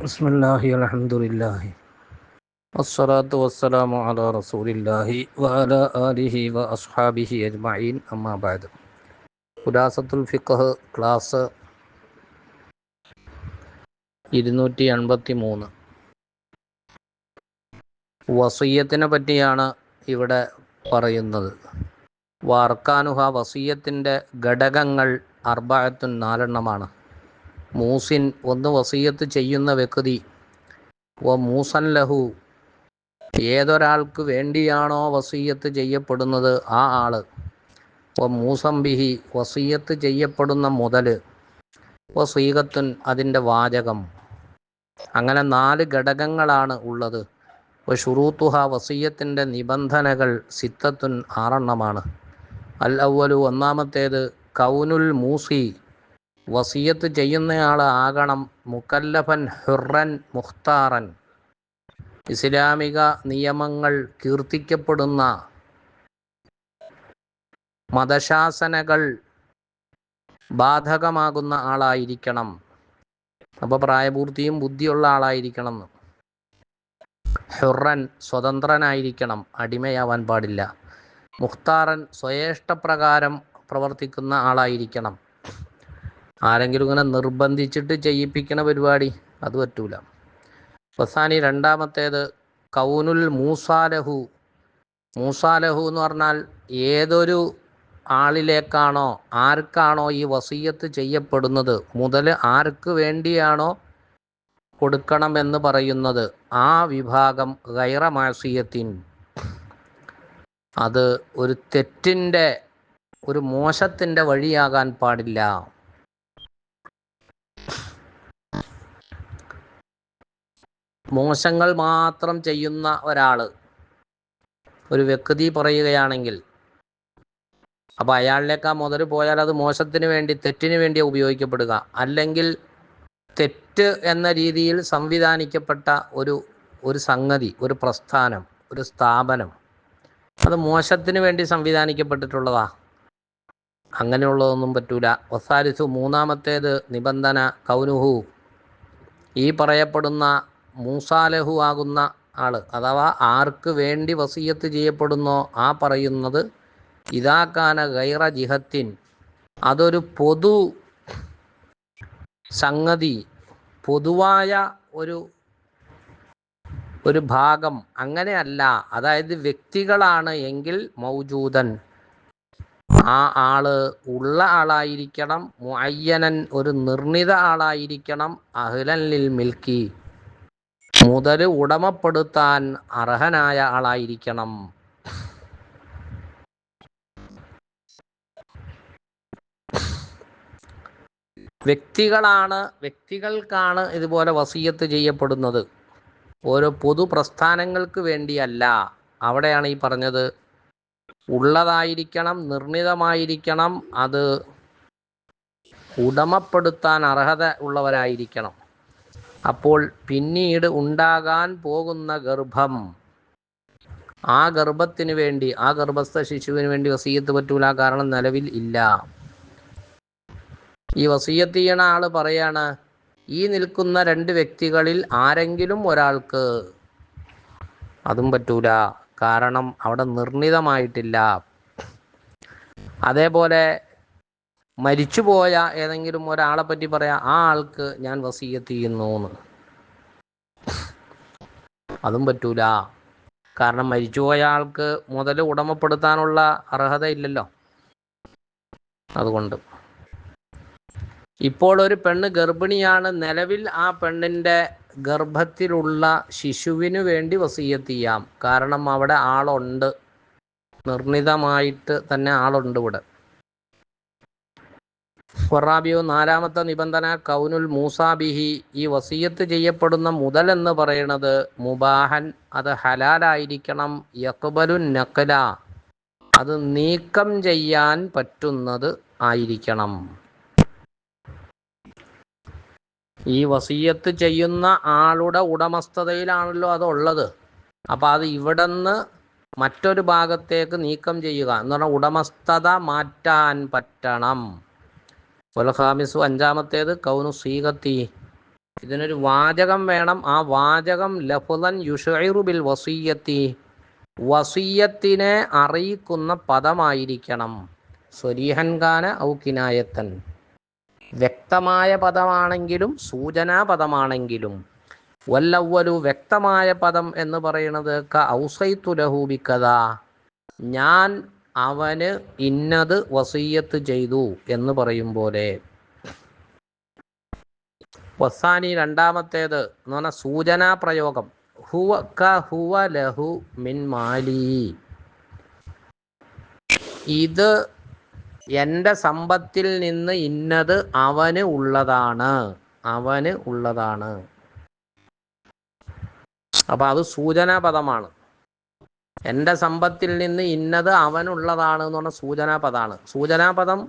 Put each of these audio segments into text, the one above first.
ബിസ്മില്ലാഹി അലഹമുല്ലാഹി വസ്സലാമു റസൂലില്ലാഹി ക്ലാസ് ഇരുന്നൂറ്റി എൺപത്തി മൂന്ന് വസീയത്തിനെ പറ്റിയാണ് ഇവിടെ പറയുന്നത്. വാർക്കാനുഹ വസീയത്തിന്റെ ഘടകങ്ങൾ അർബായത്തും നാലെണ്ണമാണ്. മൂസിൻ ഒന്ന് വസീയത്ത് ചെയ്യുന്ന വ്യക്തി. വ മൂസൻ ലഹു. ഏതൊരാൾക്ക് വേണ്ടിയാണോ വസീയത്ത് ചെയ്യപ്പെടുന്നത്? ആ ആൾ. വ മൂസംബിഹി വസീയത്ത് ചെയ്യപ്പെടുന്ന മുതൽ വസീകത്തുൻ അതിന്റെ വാചകം. അങ്ങനെ നാല് ഘടകങ്ങളാണ് ഉള്ളത്. ഷുറൂത്തുഹ വസീയത്തിന്റെ നിബന്ധനകൾ സിത്തത്തുൻ ആറെണ്ണമാണ്. അൽ ഒന്നാമത്തേത് കൗനുൽ മൂസി. വസീയത്ത് ചെയ്യുന്നയാൾ ആകണം മുക്കല്ലഫൻ ഹുറൻ മുഖ്താറൻ. ഇസ്ലാമിക നിയമങ്ങൾ കീർത്തിക്കപ്പെടുന്ന മതശാസനകൾ ബാധകമാകുന്ന ആളായിരിക്കണം. അപ്പോൾ പ്രായപൂർത്തിയും ബുദ്ധിയുള്ള ആളായിരിക്കണം. ഹുറൻ സ്വതന്ത്രനായിരിക്കണം. അടിമയാവാൻ പാടില്ല. മുഖ്താറൻ സ്വയേഷ്ടപ്രകാരം പ്രവർത്തിക്കുന്ന ആളായിരിക്കണം. ആരെങ്കിലും ഇങ്ങനെ നിർബന്ധിച്ചിട്ട് ചെയ്യിപ്പിക്കണ പരിപാടി അത് പറ്റൂല. അവസാനി രണ്ടാമത്തേത് കൗനുൽ മൂസാലഹു. മൂസാലഹു എന്ന് പറഞ്ഞാൽ ഏതൊരു ആളിലേക്കാണോ ആർക്കാണോ ഈ വസീയത്ത് ചെയ്യപ്പെടുന്നത് മുതൽ ആർക്ക് വേണ്ടിയാണോ കൊടുക്കണമെന്ന് പറയുന്നത് ആ വിഭാഗം ഗൈറമാസിയത്തിൻ അത് ഒരു തെറ്റിന്റെ ഒരു മോശത്തിന്റെ വഴിയാകാൻ പാടില്ല. മോശങ്ങൾ മാത്രം ചെയ്യുന്ന ഒരാൾ ഒരു വ്യക്തി പറയുകയാണെങ്കിൽ അപ്പോൾ അയാളിലേക്ക് ആ മുതൽ പോയാൽ അത് മോശത്തിന് വേണ്ടി തെറ്റിന് വേണ്ടി ഉപയോഗിക്കപ്പെടുക. അല്ലെങ്കിൽ തെറ്റ് എന്ന രീതിയിൽ സംവിധാനിക്കപ്പെട്ട ഒരു ഒരു സംഗതി ഒരു പ്രസ്ഥാനം ഒരു സ്ഥാപനം അത് മോശത്തിന് വേണ്ടി സംവിധാനിക്കപ്പെട്ടിട്ടുള്ളതാ. അങ്ങനെയുള്ളതൊന്നും പറ്റൂല. ഒസാലിസു മൂന്നാമത്തേത് നിബന്ധന കൗനുഹു. ഈ പറയപ്പെടുന്ന മൂസാലഹു ആകുന്ന ആൾ അഥവാ ആർക്ക് വേണ്ടി വസീയത്ത് ചെയ്യപ്പെടുന്നോ ആ പറയുന്നത് ഇതാക്കാന ഗൈറ ജിഹത്തിൻ. അതൊരു പൊതു സംഗതി പൊതുവായ ഒരു ഒരു ഭാഗം അങ്ങനെയല്ല. അതായത് വ്യക്തികളാണ് എങ്കിൽ മൗജൂദൻ. ആ ആൾ ഉള്ള ആളായിരിക്കണം മുഅയ്യനൻ ഒരു നിർണിത ആളായിരിക്കണം അഹ്ലൻ ലിൽ മിൽക്കി. മുതൽ ഉടമപ്പെടുത്താൻ അർഹനായ ആളായിരിക്കണം. വ്യക്തികളാണ് വ്യക്തികൾക്കാണ് ഇതുപോലെ വസീയത്ത് ചെയ്യപ്പെടുന്നത്. ഓരോ പൊതു പ്രസ്ഥാനങ്ങൾക്ക് വേണ്ടിയല്ല. അവിടെയാണ് ഈ പറഞ്ഞത്. ഉള്ളതായിരിക്കണം നിർണിതമായിരിക്കണം അത് ഉടമപ്പെടുത്താൻ അർഹത ഉള്ളവരായിരിക്കണം. അപ്പോൾ പിന്നീട് ഉണ്ടാകാൻ പോകുന്ന ഗർഭം. ആ ഗർഭത്തിന് വേണ്ടി ആ ഗർഭസ്ഥ ശിശുവിന് വേണ്ടി വസീയത്ത് പറ്റൂല. കാരണം നിലവിൽ ഇല്ല. ഈ വസീയത്ത് ചെയ്യണ ആൾ പറയാണ് ഈ നിൽക്കുന്ന രണ്ട് വ്യക്തികളിൽ ആരെങ്കിലും ഒരാൾക്ക് അതും പറ്റൂല. കാരണം അവിടെ നിർണിതമായിട്ടില്ല. അതേപോലെ മരിച്ചുപോയ ഏതെങ്കിലും ഒരാളെ പറ്റി പറയാ ആ ആൾക്ക് ഞാൻ വസീയത്ത് ചെയ്യുന്നു എന്ന്. അതും പറ്റൂല. കാരണം മരിച്ചുപോയ ആൾക്ക് മുതൽ ഉടമപ്പെടുത്താനുള്ള അർഹത ഇല്ലല്ലോ അതുകൊണ്ട്. ഇപ്പോൾ ഒരു പെണ്ണ് ഗർഭിണിയാണ്. നിലവിൽ ആ പെണ്ണിന്റെ ഗർഭത്തിലുള്ള ശിശുവിന് വേണ്ടി വസീയത്ത് ചെയ്യാം. കാരണം അവിടെ ആളുണ്ട്. നിർണിതമായിട്ട് തന്നെ ആളുണ്ട് ഇവിടെ. ഫറാബിയോ നാലാമത്തെ നിബന്ധന കൗനുൽ മൂസാബിഹി ഈ വസീയത്ത് ചെയ്യപ്പെടുന്ന മുതൽ എന്ന് പറയുന്നത് മുബാഹൻ അത് ഹലാലായിരിക്കണം യക്ബലു നഖല അത് നീക്കം ചെയ്യാൻ പറ്റുന്നത് ആയിരിക്കണം. ഈ വസീയത്ത് ചെയ്യുന്ന ആളുടെ ഉടമസ്ഥതയിലാണല്ലോ അത് ഉള്ളത് അപ്പോൾ അത് ഇവിടുന്ന് മറ്റൊരു ഭാഗത്തേക്ക് നീക്കം ചെയ്യുക. എന്ന് പറഞ്ഞാൽ ഉടമസ്ഥത മാറ്റാൻ പറ്റണം. ഹാമിസു അഞ്ചാമത്തേത് കൗനു സീകത്തി ഇതിനൊരു വാചകം വേണം. ആ വാചകം ലഫുലൻ യുഷൈറു ബിൽ വസീയത്തി. വസീയത്തിനെ അറിയിക്കുന്ന പദമായിരിക്കണം. സ്വരീഹൻകാന ഔ കിനായത്തൻ. വ്യക്തമായ പദമാണെങ്കിലും സൂചനാ പദമാണെങ്കിലും. വല്ലവ്വലു വ്യക്തമായ പദം എന്ന് പറയുന്നത് ക ഔസൈത്തു ലഹൂബിക്കഥ ഞാൻ അവന് ഇന്നത് വസീയത്ത് ചെയ്തു എന്ന് പറയും പോലെ. വസാനി രണ്ടാമത്തേത് എന്ന് പറഞ്ഞ സൂചനാ പ്രയോഗം. ഹുവ ക ഹുവ ലഹു മിൻ മാലി. ഇത് എന്റെ സമ്പത്തിൽ നിന്ന് ഇന്നത് അവന് ഉള്ളതാണ്. അവന് ഉള്ളതാണ്. അപ്പൊ അത് സൂചനാ പദമാണ് എന്റെ സമ്പത്തിൽ നിന്ന് ഇന്നത് അവനുള്ളതാണ് എന്ന് പറഞ്ഞ സൂചനാപദമാണ് സൂചനാപദം സൂചനാ പദം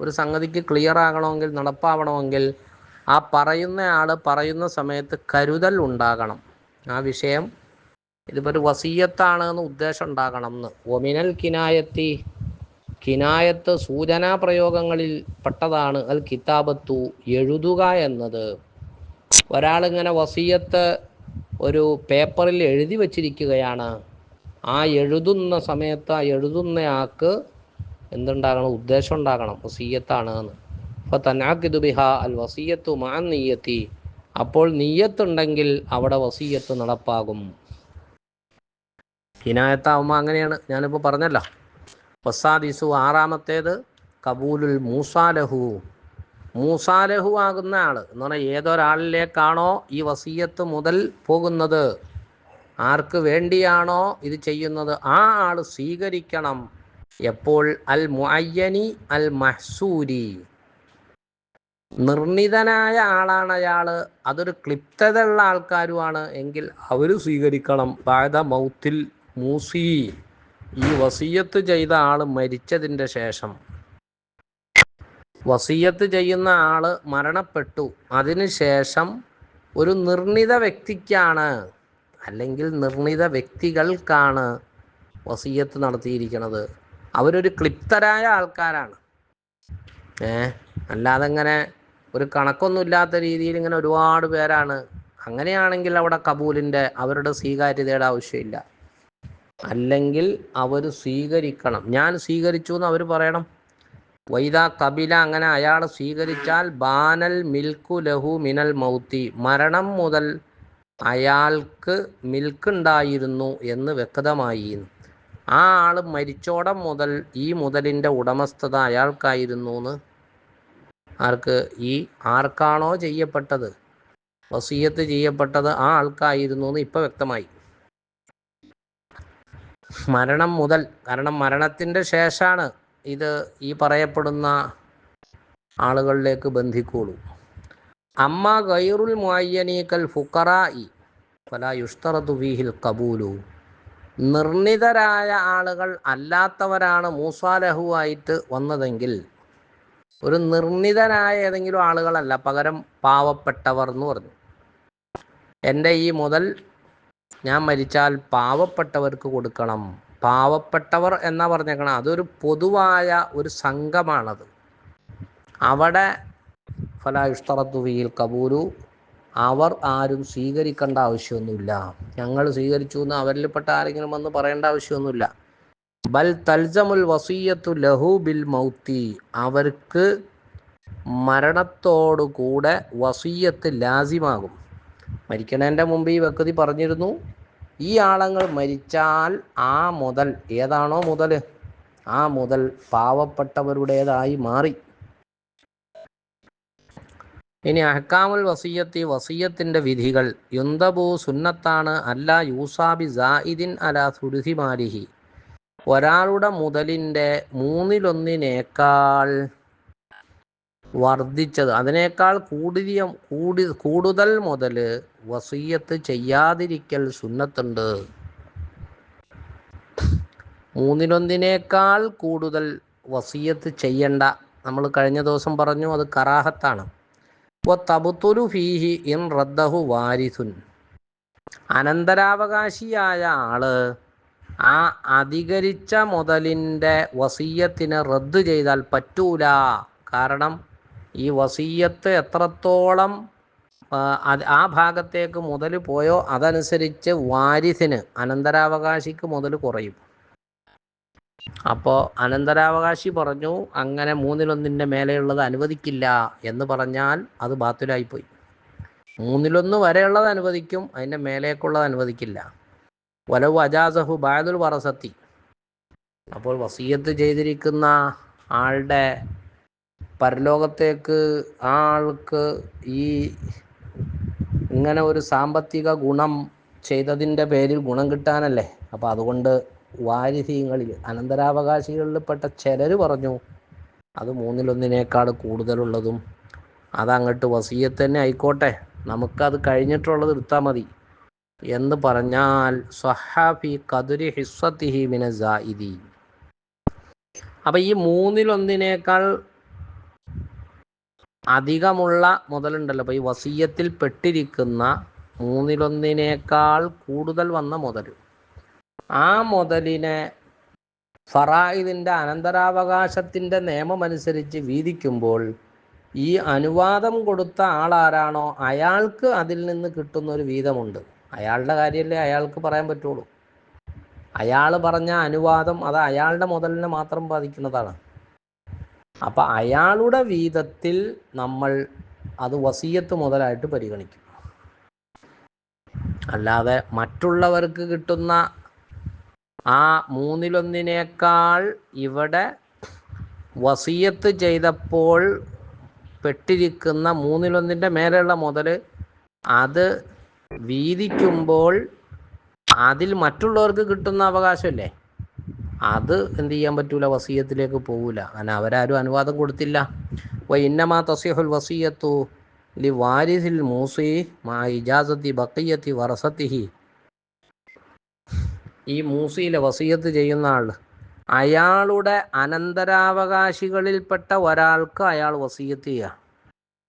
ഒരു സംഗതിക്ക് ക്ലിയർ ആകണമെങ്കിൽ നടപ്പാവണമെങ്കിൽ ആ പറയുന്ന ആൾ പറയുന്ന സമയത്ത് കരുതൽ ഉണ്ടാകണം. ആ വിഷയം ഇതിപ്പോ ഒരു വസീയത്താണ് എന്ന് ഉദ്ദേശം ഉണ്ടാകണം എന്ന്. ഒമിനൽ കിനായത്തി കിനായത്ത് സൂചനാ പ്രയോഗങ്ങളിൽ പെട്ടതാണ്. അൽ കിതാബത്തു എഴുതുക എന്നത്. ഒരാളിങ്ങനെ വസീയത്ത് ഒരു പേപ്പറിൽ എഴുതി വച്ചിരിക്കുകയാണ്. ആ എഴുതുന്ന സമയത്ത് ആ ആക്ക് എന്തുണ്ടാകണം? ഉദ്ദേശം ഉണ്ടാകണം. വസീയത്താണ് എന്ന്. അപ്പോൾ തന്നാക്കിദു ബിഹ അൽ വസീയത്തു മാൻ നീയത്തി അപ്പോൾ നീയത്തുണ്ടെങ്കിൽ അവിടെ വസീയത്ത് നടപ്പാകും. കിനായത്താവുമ്പോൾ അങ്ങനെയാണ്. ഞാനിപ്പോൾ പറഞ്ഞല്ലോ. വസാദിസു ആറാമത്തേത് കബൂലുൽ മൂസാലഹു. മൂസാലഹു ആകുന്ന ആൾ എന്ന് പറഞ്ഞാൽ ഏതൊരാളിലേക്കാണോ ഈ വസീയത്ത് മുതൽ പോകുന്നത്? ആർക്ക് വേണ്ടിയാണോ ഇത് ചെയ്യുന്നത് ആ ആൾ സ്വീകരിക്കണം. എപ്പോൾ? അൽ മുഅയ്യനി അൽ മഹ്സൂരി. നിർണിതനായ ആളാണ് അയാൾ. അതൊരു ക്ലിപ്തതയുള്ള ആൾക്കാരുമാണ്. എങ്കിൽ അവർ സ്വീകരിക്കണം. ബാധ മൗത്തിൽ മൂസി. ഈ വസീയത്ത് ചെയ്ത ആൾ മരിച്ചതിന്റെ ശേഷം. വസീയത്ത് ചെയ്യുന്ന ആൾ മരണപ്പെട്ടു. അതിനുശേഷം ഒരു നിർണിത വ്യക്തിക്കാണ്. അല്ലെങ്കിൽ നിർണിത വ്യക്തികൾക്കാണ് വസീയത്ത് നടത്തിയിരിക്കുന്നത് അവരൊരു ക്ലിപ്തരായ ആൾക്കാരാണ്. ഏ അല്ലാതെ ഇങ്ങനെ ഒരു കണക്കൊന്നുമില്ലാത്ത രീതിയിൽ ഇങ്ങനെ ഒരുപാട് പേരാണ്. അങ്ങനെയാണെങ്കിൽ അവിടെ കബൂലിന്റെ അവരുടെ സ്വീകാര്യതയുടെ ആവശ്യമില്ല. അല്ലെങ്കിൽ അവർ സ്വീകരിക്കണം. ഞാൻ സ്വീകരിച്ചു എന്ന് അവർ പറയണം. വൈദ കപില അങ്ങനെ അയാൾ സ്വീകരിച്ചാൽ ബാനൽ മിൽക്കു ലഹു മിനൽ മൗത്തി. മരണം മുതൽ അയാൾക്ക് മിൽക്ക് ഉണ്ടായിരുന്നു എന്ന് വ്യക്തമായി. ആ ആൾ മരിച്ചോടം മുതൽ ഈ മുതലിന്റെ ഉടമസ്ഥത അയാൾക്കായിരുന്നു എന്ന് ആർക്ക് ഈ ആർക്കാണോ ചെയ്യപ്പെട്ടത്? വസീയത്ത് ചെയ്യപ്പെട്ടത് ആ ആൾക്കായിരുന്നു എന്ന് ഇപ്പൊ വ്യക്തമായി. മരണം മുതൽ കാരണം മരണത്തിന്റെ ശേഷമാണ് ഇത് ഈ പറയപ്പെടുന്ന ആളുകളിലേക്ക് ബന്ധിക്കുള്ളൂ. അമ്മ ഗൈറുൽ മുഅയ്യനീക്കൽ ഫുക്കറായി ഫല യുഷ്തറതു ഫീഹിൽ കബൂലു നിർണിതരായ ആളുകൾ അല്ലാത്തവരാണ് മൂസാലഹുവായിട്ട് വന്നതെങ്കിൽ ഒരു നിർണിതരായ ഏതെങ്കിലും ആളുകളല്ല പകരം പാവപ്പെട്ടവർ എന്ന് പറഞ്ഞു. എന്റെ ഈ മുതൽ ഞാൻ മരിച്ചാൽ പാവപ്പെട്ടവർക്ക് കൊടുക്കണം. പാവപ്പെട്ടവർ എന്നാ പറഞ്ഞേക്കണം? അതൊരു പൊതുവായ ഒരു സംഘമാണത്. അവിടെ ഫലായുഷ്തറത്തുവിയിൽ കബൂലു അവർ ആരും സ്വീകരിക്കേണ്ട ആവശ്യമൊന്നുമില്ല. ഞങ്ങൾ സ്വീകരിച്ചു എന്ന് അവരിൽപ്പെട്ട ആരെങ്കിലും വന്ന് പറയേണ്ട ആവശ്യമൊന്നുമില്ല. ബൽ തൽജമുൽ വസീയത്തു ലഹു ബിൽ മൗത്തി. അവർക്ക് മരണത്തോടുകൂടെ വസീയത്ത് ലാസിമാകും. മരിക്കണേന്റെ മുമ്പ് ഈ വ്യക്തി പറഞ്ഞിരുന്നു ഈ ആളങ്ങൾ മരിച്ചാൽ ആ മുതൽ ഏതാണോ മുതൽ ആ മുതൽ പാവപ്പെട്ടവരുടേതായി മാറി. ഇനി അഹ്കാമുൽ വസീയത്തി വസീയത്തിന്റെ വിധികൾ. യുന്തബു സുന്നത്താണ് അല്ല യൂസാബി സായിദിൻ അല സുരുഹിമാലിഹി ഒരാളുടെ മുതലിന്റെ മൂന്നിലൊന്നിനേക്കാൾ വർദ്ധിച്ചത് അതിനേക്കാൾ കൂടിയ കൂടി കൂടുതൽ മുതൽ വസീയത്ത് ചെയ്യാതിരിക്കൽ സുന്നത്തുണ്ട്. മൂന്നിലൊന്നിനേക്കാൾ കൂടുതൽ വസീയത്ത് ചെയ്യണ്ട. നമ്മൾ കഴിഞ്ഞ ദിവസം പറഞ്ഞു അത് കറാഹത്താണ്. ഫീഹി ഇൻ റദ്ദഹു വാരിസുൻ. അനന്തരാവകാശിയായ ആൾ ആ അധികരിച്ച മുതലിന്റെ വസീയത്തിന് റദ്ദ് ചെയ്താൽ പറ്റൂല. കാരണം ഈ വസീയത്ത് എത്രത്തോളം ആ ഭാഗത്തേക്ക് മുതൽ പോയോ അതനുസരിച്ച് വാരിസിന് അനന്തരാവകാശിക്ക് മുതൽ കുറയും. അപ്പോൾ അനന്തരാവകാശി പറഞ്ഞു അങ്ങനെ മൂന്നിലൊന്നിന്റെ മേലെയുള്ളത് അനുവദിക്കില്ല എന്ന് പറഞ്ഞാൽ അത് ബാത്തിലായിപ്പോയി. മൂന്നിലൊന്ന് വരെയുള്ളത് അനുവദിക്കും അതിന്റെ മേലേക്കുള്ളത് അനുവദിക്കില്ല. വലവ് അജാസഹു ബാദുൽ വറസത്തി. അപ്പോൾ വസീയത്ത് ചെയ്തിരിക്കുന്ന ആളുടെ പരലോകത്തേക്ക് ആ ആൾക്ക് ഈ ഇങ്ങനെ ഒരു സാമ്പത്തിക ഗുണം ചെയ്തതിന്റെ പേരിൽ ഗുണം കിട്ടാനല്ലേ? അപ്പോൾ അതുകൊണ്ട് വാരിധീങ്ങളിൽ അനന്തരാവകാശികളിൽപ്പെട്ട ചിലർ പറഞ്ഞു അത് മൂന്നിലൊന്നിനേക്കാൾ കൂടുതലുള്ളതും അതങ്ങോട്ട് വസീയത്ത് തന്നെ ആയിക്കോട്ടെ നമുക്കത് കഴിഞ്ഞിട്ടുള്ളത് എടുത്താൽ മതി. എന്ന് പറഞ്ഞാൽ സ്വഹാഫി കതുരി ഹിസ്വത്തിഹി മിന അപ്പം ഈ മൂന്നിലൊന്നിനേക്കാൾ അധികമുള്ള മുതലുണ്ടല്ലോ. അപ്പോൾ ഈ വസീയത്തിൽ പെട്ടിരിക്കുന്ന മൂന്നിലൊന്നിനേക്കാൾ കൂടുതൽ വന്ന മുതൽ ആ മുതലിനെ ഫറായിദിന്റെ അനന്തരാവകാശത്തിന്റെ നിയമമനുസരിച്ച് വീതിക്കുമ്പോൾ ഈ അനുവാദം കൊടുത്ത ആളാരാണോ അയാൾക്ക് അതിൽ നിന്ന് കിട്ടുന്ന ഒരു വീതമുണ്ട്. അയാളുടെ കാര്യമല്ലേ അയാൾക്ക് പറയാൻ പറ്റുള്ളൂ. അയാൾ പറഞ്ഞ അനുവാദം അത് അയാളുടെ മുതലിനെ മാത്രം ബാധിക്കുന്നതാണ്. അപ്പം അയാളുടെ വീതത്തിൽ നമ്മൾ അത് വസീയത്ത് മുതലായിട്ട് പരിഗണിക്കും. അല്ലാതെ മറ്റുള്ളവർക്ക് കിട്ടുന്ന ആ മൂന്നിലൊന്നിനേക്കാൾ ഇവിടെ വസീയത്ത് ചെയ്തപ്പോൾ പെട്ടിരിക്കുന്ന മൂന്നിലൊന്നിന്റെ മേലെയുള്ള മുതൽ അത് വീതിക്കുമ്പോൾ അതിൽ മറ്റുള്ളവർക്ക് കിട്ടുന്ന അവകാശമല്ലേ? അത് എന്ത് ചെയ്യാൻ പറ്റൂല വസീയത്തിലേക്ക് പോകൂല കാരണം അവരാരും അനുവാദം കൊടുത്തില്ല. വ ഇന്നമാ തസീഹുൽ വസീയത്തു ലി വാരിസിൽ മൂസി മാ ഇജാസത്തി ബക്കയ്യത്തി വറസത്തിഹി. ഈ മൂസിയിലെ വസീയത്ത് ചെയ്യുന്ന ആൾ. അയാളുടെ അനന്തരാവകാശികളിൽപ്പെട്ട ഒരാൾക്ക് അയാൾ വസീയത്ത് ചെയ്യുക.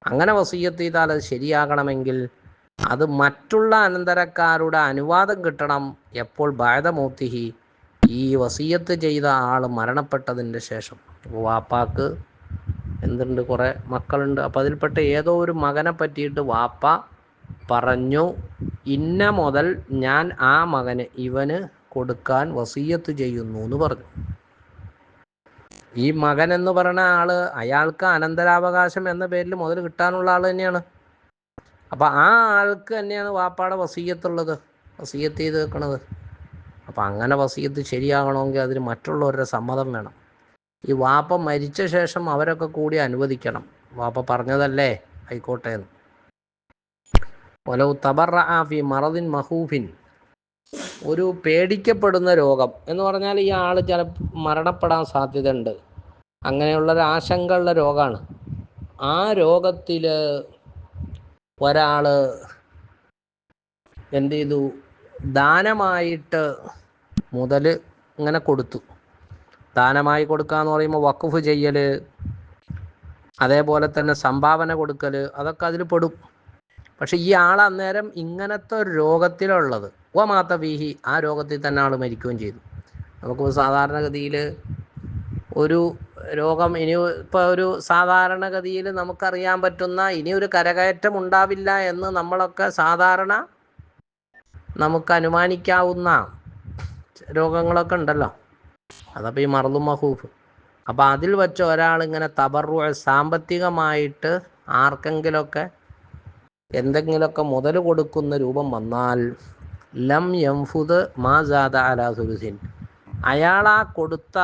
അങ്ങനെ വസീയത്ത് ചെയ്താൽ അത് ശരിയാകണമെങ്കിൽ അത് മറ്റുള്ള അനന്തരക്കാരുടെ അനുവാദം കിട്ടണം. എപ്പോൾ? ബാധമൂത്തിഹി ഈ വസീയത്ത് ചെയ്ത ആൾ മരണപ്പെട്ടതിന്റെ ശേഷം. വാപ്പാക്ക് എന്തുണ്ട്? കുറേ മക്കളുണ്ട്. അപ്പം അതിൽപ്പെട്ട ഏതോ ഒരു മകനെ പറ്റിയിട്ട് വാപ്പ പറഞ്ഞു ഇന്ന മുതൽ ഞാൻ ആ മകന് ഇവന് കൊടുക്കാൻ വസീയത്ത് ചെയ്യുന്നു എന്ന് പറഞ്ഞു. ഈ മകൻ എന്ന് പറയുന്ന ആൾ അയാൾക്ക് അനന്തരാവകാശം എന്ന പേരിൽ മുതൽ കിട്ടാനുള്ള ആൾ തന്നെയാണ്. അപ്പം ആ ആൾക്ക് തന്നെയാണ് വാപ്പാടെ വസീയത്തുള്ളത്. വസീയത്ത് ചെയ്ത് വെക്കണത്. അപ്പം അങ്ങനെ വസീയത്ത് ശരിയാകണമെങ്കിൽ അതിന് മറ്റുള്ളവരുടെ സമ്മതം വേണം. ഈ വാപ്പ മരിച്ച ശേഷം അവരൊക്കെ കൂടി അനുവദിക്കണം. വാപ്പ പറഞ്ഞതല്ലേ? ആയിക്കോട്ടെ എന്ന്. ഒലൗ തബറ ആഫി മറദിൻ മഹൂഫിൻ ഒരു പേടിക്കപ്പെടുന്ന രോഗം എന്ന് പറഞ്ഞാൽ ഈ ആൾ ചില മരണപ്പെടാൻ സാധ്യതയുണ്ട്. അങ്ങനെയുള്ള ഒരു ആശങ്കയുള്ള രോഗമാണ് ആ രോഗത്തിൽ ഒരാൾ എന്ത് ചെയ്തു? ദാനമായിട്ട് മുതൽ ഇങ്ങനെ കൊടുത്തു. ദാനമായി കൊടുക്കുക എന്ന് പറയുമ്പോൾ വക്കുഫ് ചെയ്യൽ അതേപോലെ തന്നെ സംഭാവന കൊടുക്കൽ അതൊക്കെ അതിൽ പെടും. പക്ഷെ ഈ ആൾ അന്നേരം ഇങ്ങനത്തെ ഒരു രോഗത്തിലുള്ളത് ഓ മാത്ത ബീഹി ആ രോഗത്തിൽ തന്നെ ആൾ മരിക്കുകയും ചെയ്തു. നമുക്ക് സാധാരണഗതിയിൽ ഒരു രോഗം ഇനി ഇപ്പോൾ ഒരു സാധാരണഗതിയിൽ നമുക്കറിയാൻ പറ്റുന്ന ഇനി ഒരു കരകയറ്റം ഉണ്ടാവില്ല എന്ന് നമ്മളൊക്കെ സാധാരണ നമുക്ക് അനുമാനിക്കാവുന്ന രോഗങ്ങളൊക്കെ ഉണ്ടല്ലോ. അതപ്പോൾ ഈ മറന്നു മഹൂഫ്. അപ്പോൾ അതിൽ വെച്ച് ഒരാൾ ഇങ്ങനെ തബറു സാമ്പത്തികമായിട്ട് ആർക്കെങ്കിലൊക്കെ എന്തെങ്കിലുമൊക്കെ മുതൽ കൊടുക്കുന്ന രൂപം വന്നാൽ ലം യംഫുദ് മാ ജാദ അലാ സുലുസിൻ. അയാൾ ആ കൊടുത്ത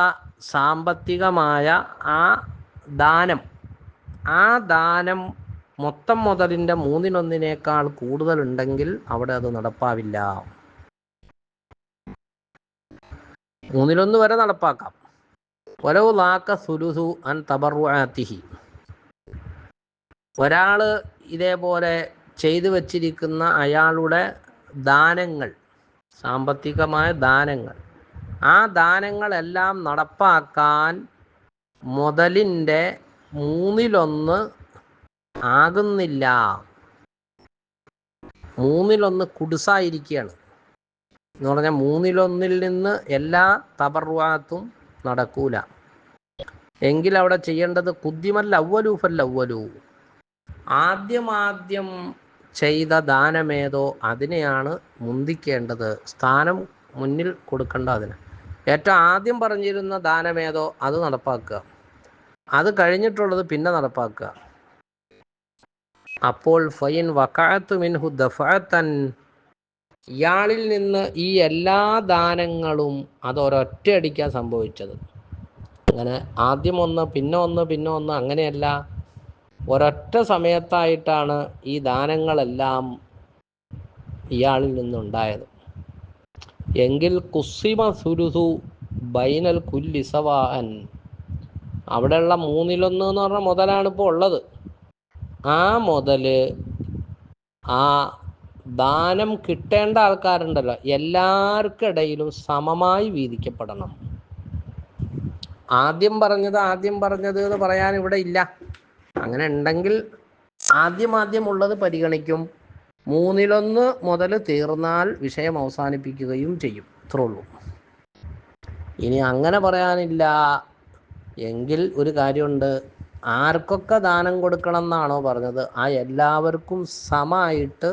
സാമ്പത്തികമായ ആ ദാനം ആ ദാനം മൊത്തം മുതലിന്റെ മൂന്നിനൊന്നിനേക്കാൾ കൂടുതലുണ്ടെങ്കിൽ അവിടെ അത് നടപ്പാവില്ല. മൂന്നിലൊന്ന് വരെ നടപ്പാക്കാം. ഒരോ ലാക്ക സുലുസു അൻ തബറുഅത്തിഹി ഒരാൾ ഇതേപോലെ ചെയ്തു വച്ചിരിക്കുന്ന അയാളുടെ ദാനങ്ങൾ സാമ്പത്തികമായ ദാനങ്ങൾ. ആ ദാനങ്ങളെല്ലാം നടപ്പാക്കാൻ മുതലിന്റെ മൂന്നിലൊന്ന് ആകുന്നില്ല. മൂന്നിലൊന്ന് കുടുസായിരിക്കുകയാണ് എന്ന് പറഞ്ഞാൽ മൂന്നിലൊന്നിൽ നിന്ന് എല്ലാ തബർവാത്തും നടക്കൂല. എങ്കിൽ അവിടെ ചെയ്യേണ്ടത് കുദ്യമല്ല ഔവലൂഫല്ല ഔവലൂ ആദ്യമാദ്യം ആദ്യം ചെയ്ത ദാനമേതോ അതിനെയാണ് മുന്തിക്കേണ്ടത്. സ്ഥാനം മുന്നിൽ കൊടുക്കേണ്ട അതിന്. ഏറ്റവും ആദ്യം പറഞ്ഞിരുന്ന ദാനമേതോ അത് നടപ്പാക്കുക. അത് കഴിഞ്ഞിട്ടുള്ളത് പിന്നെ നടപ്പാക്കുക. അപ്പോൾ ഫൈൻ വക്കാത്തു മിൻഹു ദഫഅത്തൻ ഇയാളിൽ നിന്ന് ഈ എല്ലാ ദാനങ്ങളും അത് ഒരൊറ്റയടിക്കാണ് സംഭവിച്ചത്. അങ്ങനെ ആദ്യം ഒന്ന് പിന്നെ ഒന്ന് പിന്നെ ഒന്ന് അങ്ങനെയല്ല. ഒരൊറ്റ സമയത്തായിട്ടാണ് ഈ ദാനങ്ങളെല്ലാം ഇയാളിൽ നിന്നുണ്ടായത്. എങ്കിൽ കുസിമ സുരുസു ബൈനൽ കുല്ലിസവാൻ അവിടെയുള്ള മൂന്നിലൊന്ന് എന്ന് പറഞ്ഞ മുതലാണ് ഇപ്പോൾ ഉള്ളത്. ആ മുതൽ ആ ദാനം കിട്ടേണ്ട ആൾക്കാരുണ്ടല്ലോ. എല്ലാവർക്കിടയിലും സമമായി വീതിക്കപ്പെടണം. ആദ്യം പറഞ്ഞത് ആദ്യം പറഞ്ഞത് എന്ന് പറയാൻ ഇവിടെ ഇല്ല. അങ്ങനെ ഉണ്ടെങ്കിൽ ആദ്യം ഉള്ളത് പരിഗണിക്കും. മൂന്നിലൊന്ന് മുതൽ തീർന്നാൽ വിഷയം അവസാനിപ്പിക്കുകയും ചെയ്യും. ഇത്രേ ഉള്ളൂ. ഇനി അങ്ങനെ പറയാനില്ല. എങ്കിൽ ഒരു കാര്യമുണ്ട്. ആർക്കൊക്കെ ദാനം കൊടുക്കണം എന്നാണോ പറഞ്ഞത്? ആ എല്ലാവർക്കും സമമായിട്ട്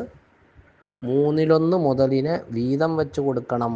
മൂന്നിലൊന്ന് മുതലിന് വീതം വെച്ച് കൊടുക്കണം.